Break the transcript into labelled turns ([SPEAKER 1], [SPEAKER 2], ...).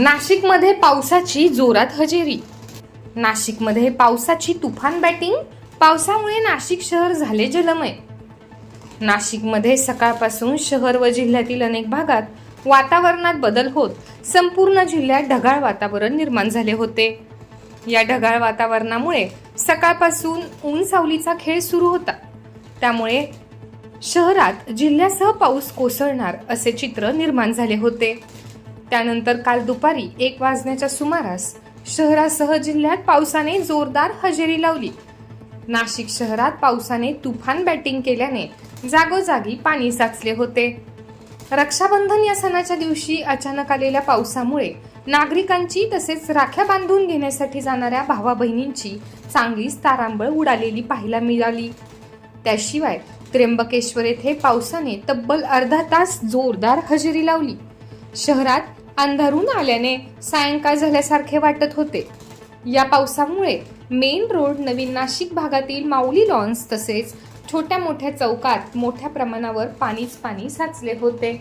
[SPEAKER 1] नाशिकमध्ये पावसाची जोरात हजेरी. नाशिकमध्ये पावसाची तुफान बॅटिंग पावसामुळे नाशिक शहर झाले जलमय. नाशिकमध्ये सकाळपासून शहर व जिल्ह्यातील अनेक भागात वातावरणात बदल होत संपूर्ण जिल्ह्यात ढगाळ वातावरण निर्माण झाले होते. या ढगाळ वातावरणामुळे सकाळपासून ऊन सावलीचा खेळ सुरू होता. त्यामुळे शहरात जिल्ह्यासह पाऊस कोसळणार असे चित्र निर्माण झाले होते. त्यानंतर काल दुपारी एक वाजण्याच्या सुमारास शहरासह जिल्ह्यात पावसाने जोरदार हजेरी लावली. नाशिक शहरात पावसाने तुफान बॅटिंग केल्याने जागोजागी पाणी साचले होते. रक्षाबंधन या सणाच्या दिवशी अचानक आलेल्या पावसामुळे नागरिकांची तसेच राख्या बांधून घेण्यासाठी जाणाऱ्या भावा बहिणींची चांगलीच तारांबळ उडालेली पाहायला मिळाली. त्याशिवाय त्र्यंबकेश्वर येथे पावसाने तब्बल अर्धा तास जोरदार हजेरी लावली. शहरात अंधारून आल्याने सायंकाळ झाल्यासारखे वाटत होते. या पावसामुळे मेन रोड नवीन नाशिक भागातील माऊली लॉन्स तसेच छोट्या मोठ्या चौकात मोठ्या प्रमाणावर पाणीच पाणी साचले होते.